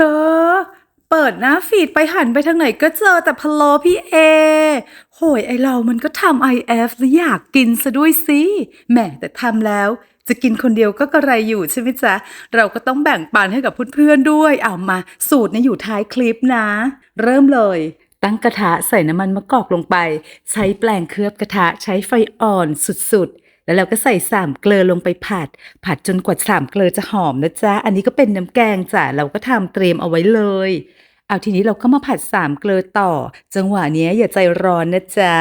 เธอ เปิดหน้าฟีดไปหันไปทางไหนก็เจอแต่พะโล้พี่เอ โหยไอเรามันก็ทำ IF แล้วอยากกินซะด้วยสิ แหมแต่ทำแล้วจะกินคนเดียวก็กระไรอยู่ใช่ไหมจ๊ะ เราก็ต้องแบ่งปันให้กับเพื่อนๆด้วย เอามาสูตรเนี่ยอยู่ท้ายคลิปนะ เริ่มเลย ตั้งกระทะใส่น้ำมันมะกอกลงไป ใช้แปลงเคลือบกระทะใช้ไฟอ่อนสุดๆ แล้วเราก็ใส่สามเกลือลงไปผัด ผัดจนกว่าสามเกลือจะหอมนะจ๊ะ อันนี้ก็เป็นน้ำแกงจ้ะ เราก็ทำเตรียมเอาไว้เลย เอาทีนี้เราก็มาผัดสามเกลือต่อ จังหวะนี้อย่าใจร้อนนะจ๊ะ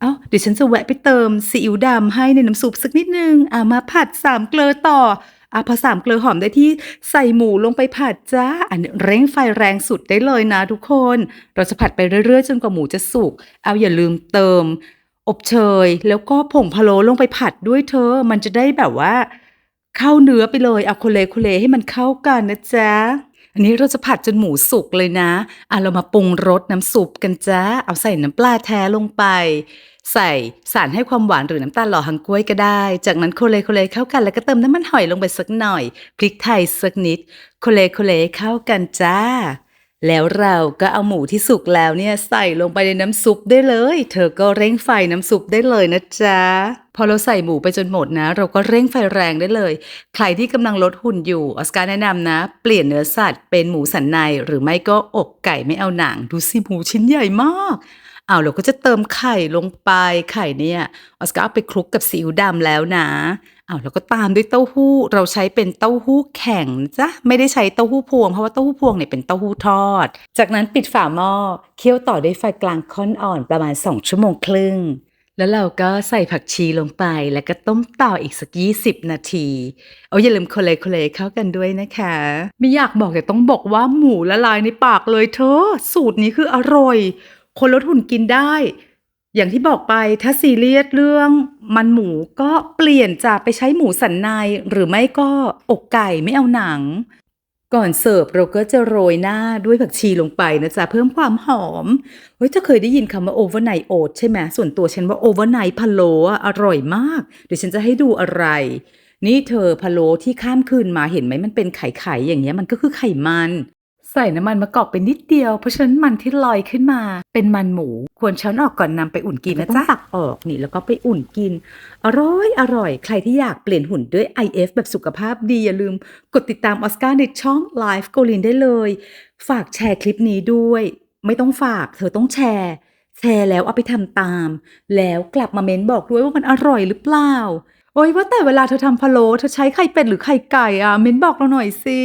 เอ้าเดี๋ยวฉันจะแวะไปเติมซีอิ๊วดำให้ในน้ำซุปสักนิดนึงอ่ามาผัดสามเกลือต่ออะพอสามเกลือหอมได้ที่ใส่หมูลงไปผัดจ้า อันนี้เร่งไฟแรงสุดได้เลยนะทุกคน เราจะผัดไปเรื่อยๆ จนกว่าหมูจะสุก เอาอย่าลืมเติม อบเชย แล้วก็ผงพะโล้ลงไปผัดด้วยเธอ มันจะได้แบบว่า เข้าเนื้อไปเลยเอาโคเลโคเลให้มันเข้ากันนะจ๊ะอันนี้เราจะผัดจนหมูสุกเลยนะอะเรามาปรุงรสน้ำซุปกันจ้าเอาใส่น้ำปลาแท้ลงไป ใส่สารให้ความหวานหรือน้ำตาลหล่อหังกล้วยก็ได้ จากนั้นโคเลโคเลเข้ากันแล้วก็เติมน้ำมันหอยลงไปสักหน่อยพริกไทยสักนิดโคเลโคเลเข้ากันจ้า แล้วเราก็เอาหมูที่สุกแล้วเนี่ยใส่ลงไปในน้ำซุปได้เลย เธอก็เร่งไฟน้ำซุปได้เลยนะจ๊ะ พอเราใส่หมูไปจนหมดนะ เราก็เร่งไฟแรงได้เลย ใครที่กำลังลดหุ่นอยู่ ออสการ์แนะนำนะ เปลี่ยนเนื้อสัตว์เป็นหมูสันใน หรือไม่ก็อกไก่ไม่เอาหนัง ดูสิหมูชิ้นใหญ่มาก อาเราก็จะเติมไข่ลงไปไข่เนี่ยออสการ์เอาไปคลุกกับซีอิ๊วดำแล้วนะเอาแล้วก็ตามด้วยเต้าหู้เราใช้เป็นเต้าหู้แข็งจ้ะไม่ได้ใช้เต้าหู้พวงเพราะว่าเต้าหู้พวงเนี่ยเป็นเต้าหู้ทอด จากนั้นปิดฝาหม้อเคี่ยวต่อด้วยไฟกลางค่อนอ่อนประมาณ 2 ชั่วโมงครึ่ง แล้วเราก็ใส่ผักชีลงไปแล้วก็ต้มต่ออีกสัก 20 นาที เอาอย่าลืมโคเลโคเลเข้ากันด้วยนะคะ ไม่อยากบอกแต่ต้องบอกว่าหมูละลายในปากเลยเธอสูตรนี้คืออร่อย คนลดหุ่นกินได้ อย่างที่บอกไปถ้าซีเรียสเรื่องมันหมูก็เปลี่ยนจากไปใช้หมูสันในหรือไม่ก็อกไก่ไม่เอาหนัง ก่อนเสิร์ฟเราก็จะโรยหน้าด้วยผักชีลงไปนะจ๊ะเพิ่มความหอม เฮ้ยถ้าเคยได้ยินคำว่าโอเวอร์ไนโอทใช่ไหมส่วนตัวฉันว่าโอเวอร์ไนพะโล้อร่อยมาก เดี๋ยวฉันจะให้ดูอะไรนี่เธอพะโล้ที่ข้ามคืนมาเห็นไหมมันเป็นไข่ๆอย่างเงี้ยมันก็คือไขมัน ใส่น้ำมันมะกอกไปนิดเดียว เพราะฉะนั้นมันที่ลอยขึ้นมา เป็นมันหมู ควรช้อนออกก่อนนำไปอุ่นกินนะจ๊ะตักออกนี่แล้วก็ไปอุ่นกิน อร่อยอร่อย ใครที่อยากเปลี่ยนหุ่นด้วย IF แบบสุขภาพดี อย่าลืมกดติดตามออสการ์ในช่อง Live โกลินได้เลย ฝากแชร์คลิปนี้ด้วย ไม่ต้องฝาก เธอต้องแชร์ แชร์แล้วเอาไปทำตาม แล้วกลับมาเม้นบอกด้วยว่ามันอร่อยหรือเปล่าโอ้ยว่าแต่เวลาเธอทำพะโล้เธอใช้ไข่เป็ดหรือไข่ไก่อะเม้นบอกเราหน่อยสิ